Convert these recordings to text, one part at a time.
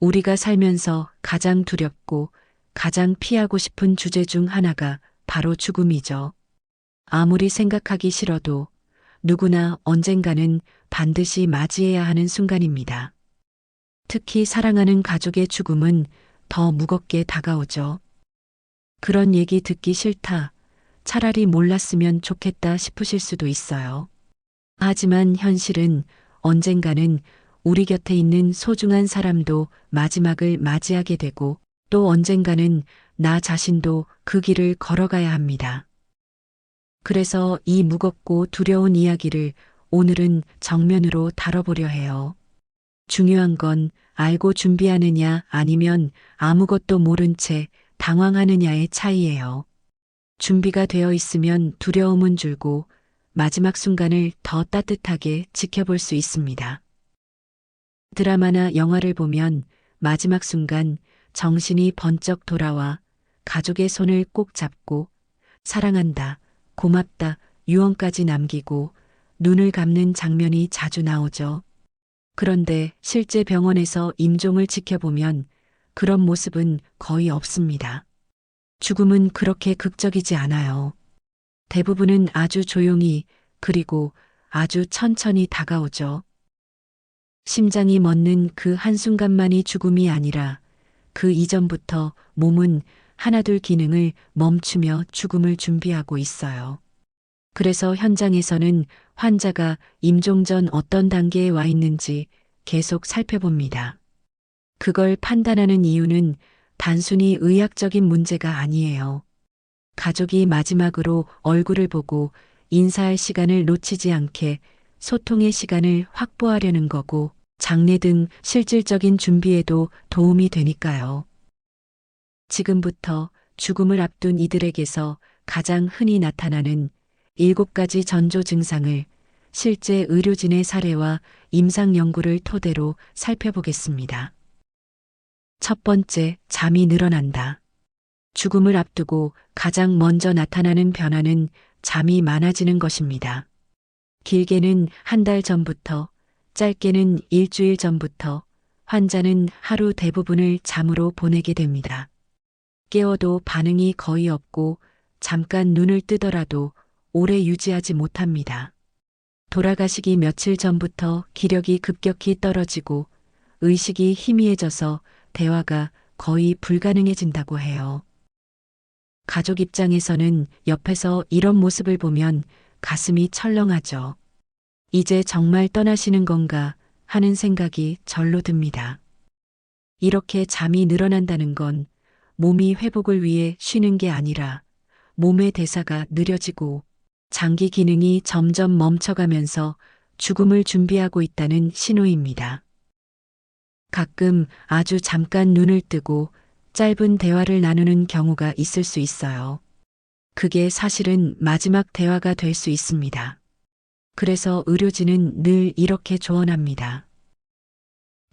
우리가 살면서 가장 두렵고 가장 피하고 싶은 주제 중 하나가 바로 죽음이죠. 아무리 생각하기 싫어도 누구나 언젠가는 반드시 맞이해야 하는 순간입니다. 특히 사랑하는 가족의 죽음은 더 무겁게 다가오죠. 그런 얘기 듣기 싫다. 차라리 몰랐으면 좋겠다 싶으실 수도 있어요. 하지만 현실은 언젠가는 우리 곁에 있는 소중한 사람도 마지막을 맞이하게 되고 또 언젠가는 나 자신도 그 길을 걸어가야 합니다. 그래서 이 무겁고 두려운 이야기를 오늘은 정면으로 다뤄보려 해요. 중요한 건 알고 준비하느냐 아니면 아무것도 모른 채 당황하느냐의 차이예요. 준비가 되어 있으면 두려움은 줄고 마지막 순간을 더 따뜻하게 지켜볼 수 있습니다. 드라마나 영화를 보면 마지막 순간 정신이 번쩍 돌아와 가족의 손을 꼭 잡고 사랑한다, 고맙다, 유언까지 남기고 눈을 감는 장면이 자주 나오죠. 그런데 실제 병원에서 임종을 지켜보면 그런 모습은 거의 없습니다. 죽음은 그렇게 극적이지 않아요. 대부분은 아주 조용히 그리고 아주 천천히 다가오죠. 심장이 멎는 그 한순간만이 죽음이 아니라 그 이전부터 몸은 하나둘 기능을 멈추며 죽음을 준비하고 있어요. 그래서 현장에서는 환자가 임종 전 어떤 단계에 와 있는지 계속 살펴봅니다. 그걸 판단하는 이유는 단순히 의학적인 문제가 아니에요. 가족이 마지막으로 얼굴을 보고 인사할 시간을 놓치지 않게 소통의 시간을 확보하려는 거고 장례 등 실질적인 준비에도 도움이 되니까요. 지금부터 죽음을 앞둔 이들에게서 가장 흔히 나타나는 일곱 가지 전조 증상을 실제 의료진의 사례와 임상 연구를 토대로 살펴보겠습니다. 첫 번째, 잠이 늘어난다. 죽음을 앞두고 가장 먼저 나타나는 변화는 잠이 많아지는 것입니다. 길게는 한 달 전부터, 짧게는 일주일 전부터 환자는 하루 대부분을 잠으로 보내게 됩니다. 깨워도 반응이 거의 없고 잠깐 눈을 뜨더라도 오래 유지하지 못합니다. 돌아가시기 며칠 전부터 기력이 급격히 떨어지고 의식이 희미해져서 대화가 거의 불가능해진다고 해요. 가족 입장에서는 옆에서 이런 모습을 보면 가슴이 철렁하죠. 이제 정말 떠나시는 건가 하는 생각이 절로 듭니다. 이렇게 잠이 늘어난다는 건 몸이 회복을 위해 쉬는 게 아니라 몸의 대사가 느려지고 장기 기능이 점점 멈춰가면서 죽음을 준비하고 있다는 신호입니다. 가끔 아주 잠깐 눈을 뜨고 짧은 대화를 나누는 경우가 있을 수 있어요. 그게 사실은 마지막 대화가 될 수 있습니다. 그래서 의료진은 늘 이렇게 조언합니다.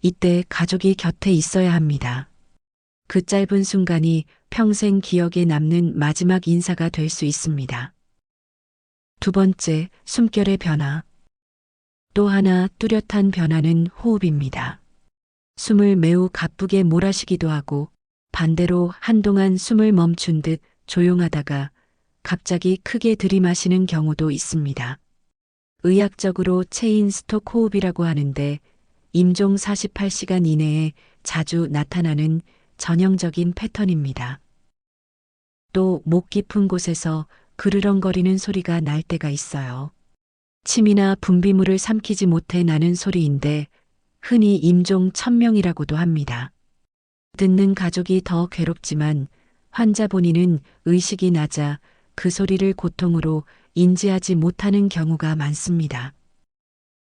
이때 가족이 곁에 있어야 합니다. 그 짧은 순간이 평생 기억에 남는 마지막 인사가 될 수 있습니다. 두 번째, 숨결의 변화. 또 하나 뚜렷한 변화는 호흡입니다. 숨을 매우 가쁘게 몰아쉬기도 하고 반대로 한동안 숨을 멈춘 듯 조용하다가 갑자기 크게 들이마시는 경우도 있습니다. 의학적으로 체인 스톡 호흡이라고 하는데 임종 48시간 이내에 자주 나타나는 전형적인 패턴입니다. 또 목 깊은 곳에서 그르렁거리는 소리가 날 때가 있어요. 침이나 분비물을 삼키지 못해 나는 소리인데 흔히 임종 천명이라고도 합니다. 듣는 가족이 더 괴롭지만 환자 본인은 의식이 낮아 그 소리를 고통으로 인지하지 못하는 경우가 많습니다.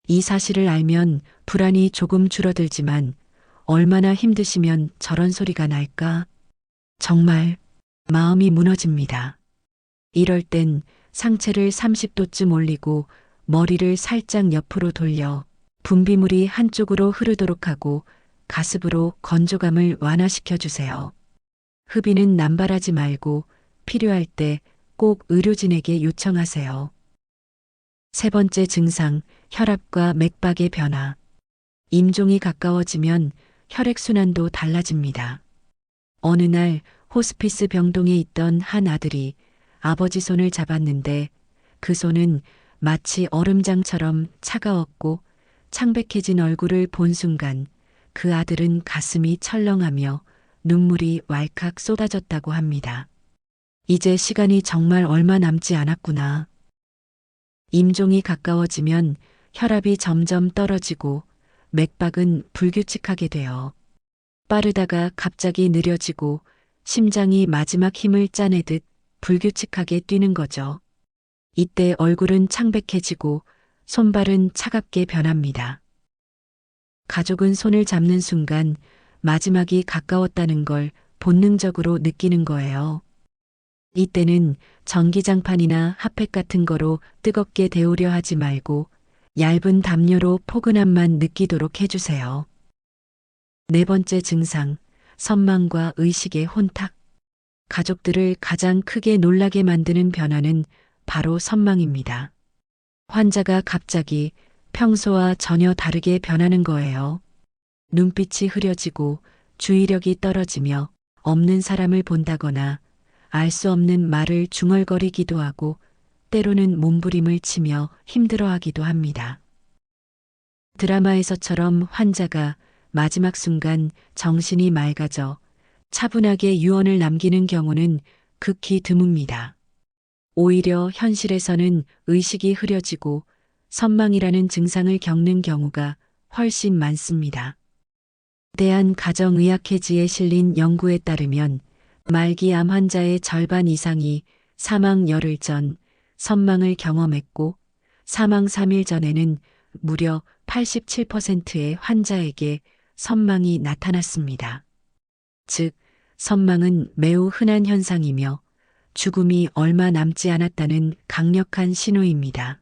이 사실을 알면 불안이 조금 줄어들지만 얼마나 힘드시면 저런 소리가 날까? 정말 마음이 무너집니다. 이럴 땐 상체를 30도쯤 올리고 머리를 살짝 옆으로 돌려 분비물이 한쪽으로 흐르도록 하고 가습으로 건조감을 완화시켜 주세요. 흡인은 남발하지 말고 필요할 때 꼭 의료진에게 요청하세요. 세 번째 증상, 혈압과 맥박의 변화. 임종이 가까워지면 혈액순환도 달라집니다. 어느 날 호스피스 병동에 있던 한 아들이 아버지 손을 잡았는데 그 손은 마치 얼음장처럼 차가웠고 창백해진 얼굴을 본 순간 그 아들은 가슴이 철렁하며 눈물이 왈칵 쏟아졌다고 합니다. 이제 시간이 정말 얼마 남지 않았구나. 임종이 가까워지면 혈압이 점점 떨어지고 맥박은 불규칙하게 되어 빠르다가 갑자기 느려지고 심장이 마지막 힘을 짜내듯 불규칙하게 뛰는 거죠. 이때 얼굴은 창백해지고 손발은 차갑게 변합니다. 가족은 손을 잡는 순간 마지막이 가까웠다는 걸 본능적으로 느끼는 거예요. 이때는 전기장판이나 핫팩 같은 거로 뜨겁게 데우려 하지 말고 얇은 담요로 포근함만 느끼도록 해주세요. 네 번째 증상, 선망과 의식의 혼탁. 가족들을 가장 크게 놀라게 만드는 변화는 바로 선망입니다. 환자가 갑자기 평소와 전혀 다르게 변하는 거예요. 눈빛이 흐려지고 주의력이 떨어지며 없는 사람을 본다거나 알 수 없는 말을 중얼거리기도 하고 때로는 몸부림을 치며 힘들어하기도 합니다. 드라마에서처럼 환자가 마지막 순간 정신이 맑아져 차분하게 유언을 남기는 경우는 극히 드뭅니다. 오히려 현실에서는 의식이 흐려지고 선망이라는 증상을 겪는 경우가 훨씬 많습니다. 대한가정의학회지에 실린 연구에 따르면 말기암 환자의 절반 이상이 사망 열흘 전 선망을 경험했고 사망 3일 전에는 무려 87%의 환자에게 선망이 나타났습니다. 즉, 선망은 매우 흔한 현상이며 죽음이 얼마 남지 않았다는 강력한 신호입니다.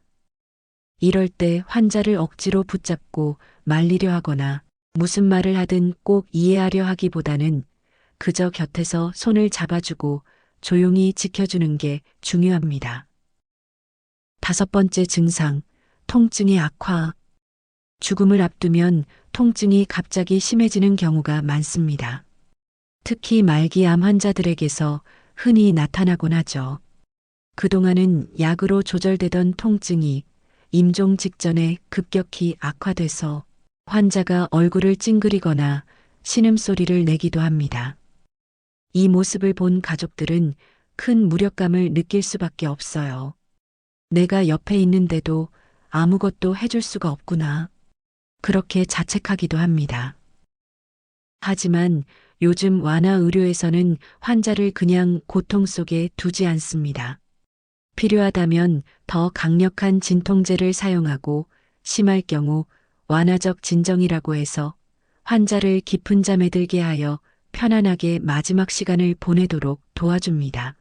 이럴 때 환자를 억지로 붙잡고 말리려 하거나 무슨 말을 하든 꼭 이해하려 하기보다는 그저 곁에서 손을 잡아주고 조용히 지켜주는 게 중요합니다. 다섯 번째 증상, 통증의 악화. 죽음을 앞두면 통증이 갑자기 심해지는 경우가 많습니다. 특히 말기암 환자들에게서 흔히 나타나곤 하죠. 그동안은 약으로 조절되던 통증이 임종 직전에 급격히 악화돼서 환자가 얼굴을 찡그리거나 신음소리를 내기도 합니다. 이 모습을 본 가족들은 큰 무력감을 느낄 수밖에 없어요. 내가 옆에 있는데도 아무것도 해줄 수가 없구나. 그렇게 자책하기도 합니다. 하지만 요즘 완화 의료에서는 환자를 그냥 고통 속에 두지 않습니다. 필요하다면 더 강력한 진통제를 사용하고 심할 경우 완화적 진정이라고 해서 환자를 깊은 잠에 들게 하여 편안하게 마지막 시간을 보내도록 도와줍니다.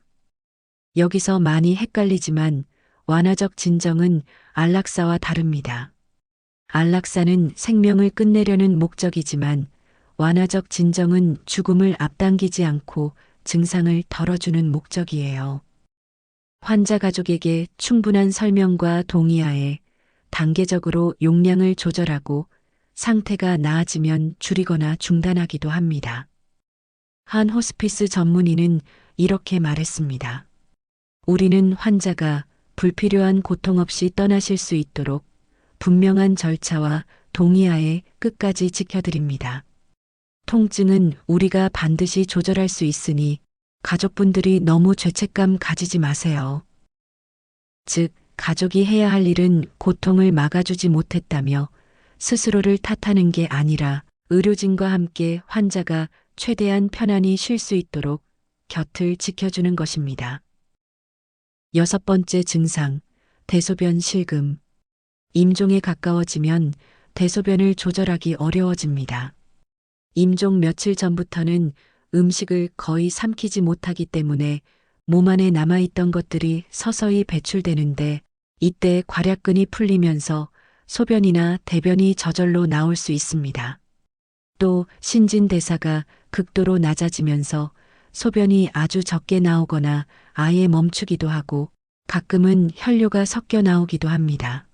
여기서 많이 헷갈리지만 완화적 진정은 안락사와 다릅니다. 안락사는 생명을 끝내려는 목적이지만 완화적 진정은 죽음을 앞당기지 않고 증상을 덜어주는 목적이에요. 환자 가족에게 충분한 설명과 동의하에 단계적으로 용량을 조절하고 상태가 나아지면 줄이거나 중단하기도 합니다. 한 호스피스 전문의는 이렇게 말했습니다. 우리는 환자가 불필요한 고통 없이 떠나실 수 있도록 분명한 절차와 동의하에 끝까지 지켜드립니다. 통증은 우리가 반드시 조절할 수 있으니 가족분들이 너무 죄책감 가지지 마세요. 즉, 가족이 해야 할 일은 고통을 막아주지 못했다며 스스로를 탓하는 게 아니라 의료진과 함께 환자가 최대한 편안히 쉴 수 있도록 곁을 지켜주는 것입니다. 여섯 번째 증상, 대소변 실금. 임종에 가까워지면 대소변을 조절하기 어려워집니다. 임종 며칠 전부터는 음식을 거의 삼키지 못하기 때문에 몸 안에 남아있던 것들이 서서히 배출되는데 이때 괄약근이 풀리면서 소변이나 대변이 저절로 나올 수 있습니다. 또 신진대사가 극도로 낮아지면서 소변이 아주 적게 나오거나 아예 멈추기도 하고 가끔은 혈뇨가 섞여 나오기도 합니다.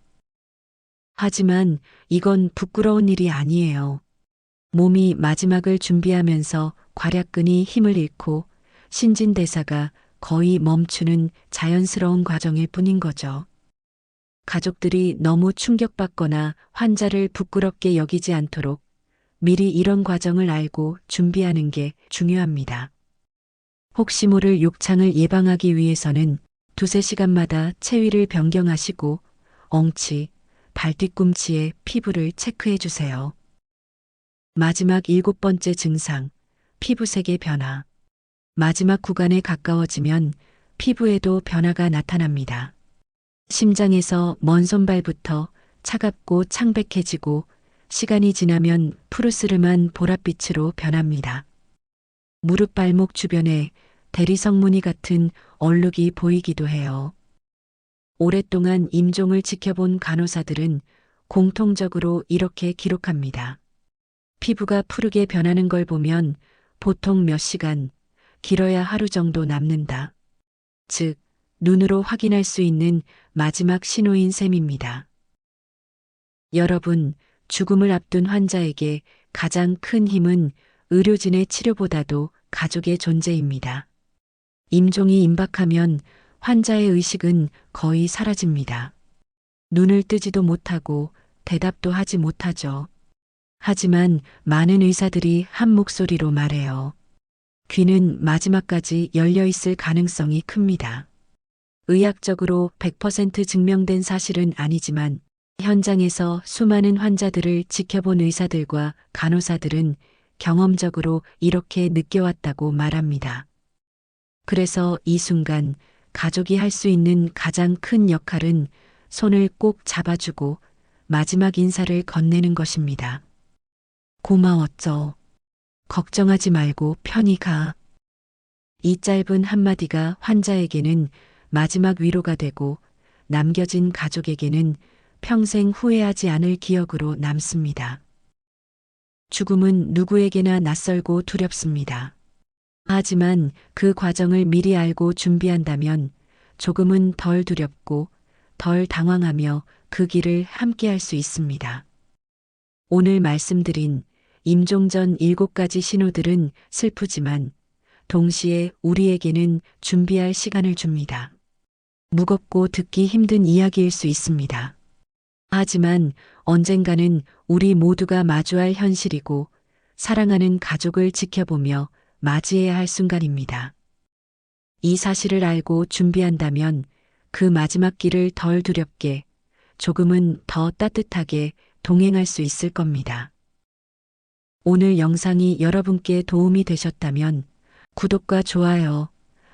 하지만 이건 부끄러운 일이 아니에요. 몸이 마지막을 준비하면서 괄약근이 힘을 잃고 신진대사가 거의 멈추는 자연스러운 과정일 뿐인 거죠. 가족들이 너무 충격받거나 환자를 부끄럽게 여기지 않도록 미리 이런 과정을 알고 준비하는 게 중요합니다. 혹시 모를 욕창을 예방하기 위해서는 두세 시간마다 체위를 변경하시고 엉치, 발뒤꿈치의 피부를 체크해 주세요. 마지막 일곱 번째 증상, 피부색의 변화. 마지막 구간에 가까워지면 피부에도 변화가 나타납니다. 심장에서 먼 손발부터 차갑고 창백해지고 시간이 지나면 푸르스름한 보랏빛으로 변합니다. 무릎 발목 주변에 대리석무늬 같은 얼룩이 보이기도 해요. 오랫동안 임종을 지켜본 간호사들은 공통적으로 이렇게 기록합니다. 피부가 푸르게 변하는 걸 보면 보통 몇 시간, 길어야 하루 정도 남는다. 즉, 눈으로 확인할 수 있는 마지막 신호인 셈입니다. 여러분, 죽음을 앞둔 환자에게 가장 큰 힘은 의료진의 치료보다도 가족의 존재입니다. 임종이 임박하면 환자의 의식은 거의 사라집니다. 눈을 뜨지도 못하고 대답도 하지 못하죠. 하지만 많은 의사들이 한 목소리로 말해요. 귀는 마지막까지 열려 있을 가능성이 큽니다. 의학적으로 100% 증명된 사실은 아니지만 현장에서 수많은 환자들을 지켜본 의사들과 간호사들은 경험적으로 이렇게 느껴왔다고 말합니다. 그래서 이 순간 가족이 할 수 있는 가장 큰 역할은 손을 꼭 잡아주고 마지막 인사를 건네는 것입니다. 고마웠죠. 걱정하지 말고 편히 가. 이 짧은 한마디가 환자에게는 마지막 위로가 되고 남겨진 가족에게는 평생 후회하지 않을 기억으로 남습니다. 죽음은 누구에게나 낯설고 두렵습니다. 하지만 그 과정을 미리 알고 준비한다면 조금은 덜 두렵고 덜 당황하며 그 길을 함께 할 수 있습니다. 오늘 말씀드린 임종 전 일곱 가지 신호들은 슬프지만 동시에 우리에게는 준비할 시간을 줍니다. 무겁고 듣기 힘든 이야기일 수 있습니다. 하지만 언젠가는 우리 모두가 마주할 현실이고 사랑하는 가족을 지켜보며 맞이해야 할 순간입니다. 이 사실을 알고 준비한다면 그 마지막 길을 덜 두렵게 조금은 더 따뜻하게 동행할 수 있을 겁니다. 오늘 영상이 여러분께 도움이 되셨다면 구독과 좋아요,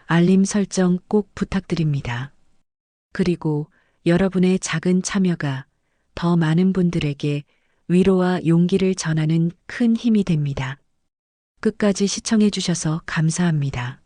알림 설정 꼭 부탁드립니다. 그리고 여러분의 작은 참여가 더 많은 분들에게 위로와 용기를 전하는 큰 힘이 됩니다. 끝까지 시청해 주셔서 감사합니다.